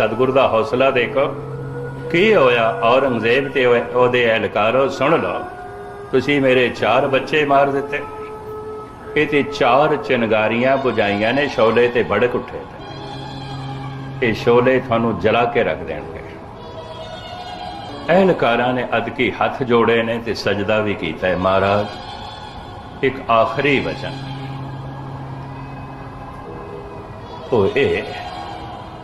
ਸਤਿਗੁਰ ਦਾ ਹੌਸਲਾ ਦੇਖੋ। ਕੀ ਹੋਇਆ? ਔਰੰਗਜ਼ੇਬ ਤੇ ਉਹਦੇ ਅਹਿਲਕਾਰੋ ਸੁਣ ਲਓ। ਤੁਸੀਂ ਮੇਰੇ ਚਾਰ ਬੱਚੇ ਮਾਰ ਦਿੱਤੇ। ਇਹ ਤੇ ਚਾਰ ਚਿਨਗਾਰੀਆਂ ਬੁਝਾਈਆਂ ਨੇ ਸ਼ੋਲੇ ਤੇ ਭੜਕ ਉੱਠੇ ਇਹ ਸ਼ੋਲੇ ਤੁਹਾਨੂੰ ਜਲਾ ਕੇ ਰੱਖ ਦੇਣਗੇ। ਅਹਿਲਕਾਰਾਂ ਨੇ ਅਦਕੀ ਹੱਥ ਜੋੜੇ ਨੇ ਤੇ ਸਜਦਾ ਵੀ ਕੀਤਾ ਹੈ ਮਹਾਰਾਜ। ਇੱਕ ਆਖਰੀ ਵਚਨ। ਉਹ ਇਹ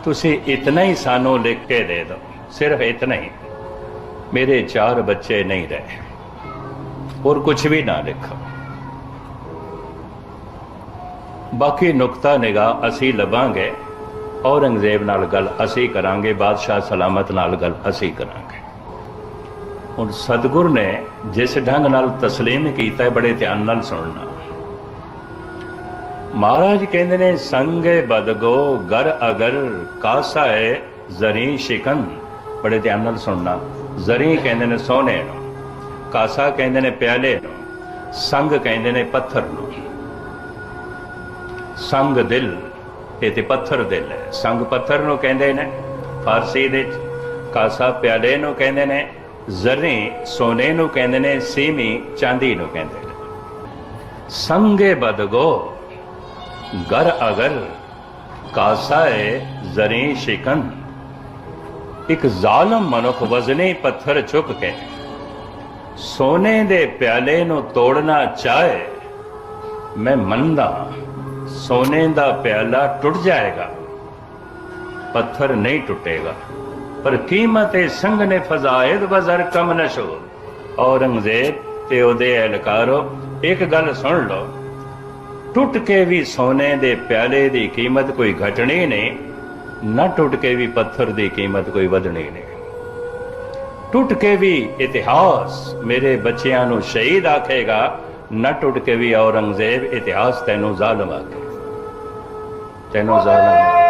ਤੁਸੀਂ ਇਤਨਾ ਹੀ ਸਾਨੂੰ ਲਿਖ ਕੇ ਦੇ ਦਿਓ ਸਿਰਫ ਇਤਨਾ ਹੀ। ਮੇਰੇ ਚਾਰ ਬੱਚੇ ਨਹੀਂ ਰਹੇ। ਹੋਰ ਕੁਝ ਵੀ ਨਾ ਲਿਖੋ। ਬਾਕੀ ਨੁਕਤਾ ਨਿਗਾਹ ਅਸੀਂ ਲਵਾਂਗੇ। ਔਰੰਗਜ਼ੇਬ ਨਾਲ ਗੱਲ ਅਸੀਂ ਕਰਾਂਗੇ, ਬਾਦਸ਼ਾਹ ਸਲਾਮਤ ਨਾਲ ਗੱਲ ਅਸੀਂ ਕਰਾਂਗੇ। ਹੁਣ ਸਤਿਗੁਰ ਨੇ ਜਿਸ ਢੰਗ ਨਾਲ ਤਸਲੀਮ ਕੀਤਾ, ਬੜੇ ਧਿਆਨ ਨਾਲ ਸੁਣਨਾ। ਮਹਾਰਾਜ ਕਹਿੰਦੇ ਨੇ, ਸੰਗੇ ਬਦਗੋ ਗਰ ਅਗਰ, ਕਾਸਾ ਹੈ ਜ਼ਰੀ ਸ਼ਿਕਨ ਬੜੇ ਧਿਆਨ ਨਾਲ ਸੁਣਨਾ। ਜ਼ਰੀ ਕਹਿੰਦੇ ਨੇ ਸੋਨੇ ਨੂੰ, ਕਾਸਾ ਕਹਿੰਦੇ ਨੇ ਪਿਆਲੇ ਨੂੰ, ਸੰਗ ਕਹਿੰਦੇ ਨੇ ਪੱਥਰ ਨੂੰ। ਸੰਗ ਦਿਲ, ਇਹ ਤੇ ਪੱਥਰ ਦਿਲ ਹੈ। ਸੰਗ ਪੱਥਰ ਨੂੰ ਕਹਿੰਦੇ ਨੇ ਫਾਰਸੀ ਦੇ ਕਾਸਾ ਪਿਆਲੇ ਨੂੰ ਕਹਿੰਦੇ ਨੇ, ਜ਼ਰੀ ਸੋਨੇ ਨੂੰ ਕਹਿੰਦੇ ਨੇ, ਸੀਮੀ ਚਾਂਦੀ ਨੂੰ ਕਹਿੰਦੇ ਨੇ। ਸੰਗੇ ਬਦਗੋ ਗਰ ਅਗਰ ਕਾਸਾਏ ਜ਼ਰੀ ਸ਼ਿਕਨ ਇੱਕ ਜ਼ਾਲਮ ਮਨੁੱਖ ਵਜ਼ਨੀ ਪੱਥਰ ਚੁੱਕ ਕੇ ਸੋਨੇ ਦੇ ਪਿਆਲੇ ਨੂੰ ਤੋੜਨਾ ਚਾਹੇ ਮੈਂ ਮੰਨਦਾ ਸੋਨੇ ਦਾ ਪਿਆਲਾ ਟੁੱਟ ਜਾਏਗਾ ਪੱਥਰ ਨਹੀਂ ਟੁੱਟੇਗਾ ਪਰ ਕੀਮਤ ਏ ਸੰਗ ਨੇ ਫਜ਼ਾਇਦ ਵਜ਼ਰ ਕਮ ਨਸ਼ੋ ਔਰੰਗਜ਼ੇਬ ਤੇ ਉਹਦੇ ਅਹਿਲਕਾਰੋ ਇੱਕ ਗੱਲ ਸੁਣ ਲਓ ਟੁੱਟ ਕੇ ਵੀ ਸੋਨੇ ਦੇ ਪਿਆਲੇ ਦੀ ਕੀਮਤ ਕੋਈ ਘਟਣੀ ਨਹੀਂ, ਨਾ ਟੁੱਟ ਕੇ ਵੀ ਪੱਥਰ ਦੀ ਕੀਮਤ ਕੋਈ ਵਧਣੀ ਨਹੀਂ। ਟੁੱਟ ਕੇ ਵੀ ਇਤਿਹਾਸ ਮੇਰੇ ਬੱਚਿਆਂ ਨੂੰ ਸ਼ਹੀਦ ਆਖੇਗਾ, ਨਾ ਟੁੱਟ ਕੇ ਵੀ ਔਰੰਗਜ਼ੇਬ ਇਤਿਹਾਸ ਤੈਨੂੰ ਜ਼ਾਲਮ ਆਖੇ। ਤੈਨੂੰ ਜ਼ਾਲਮ ਆਖੇ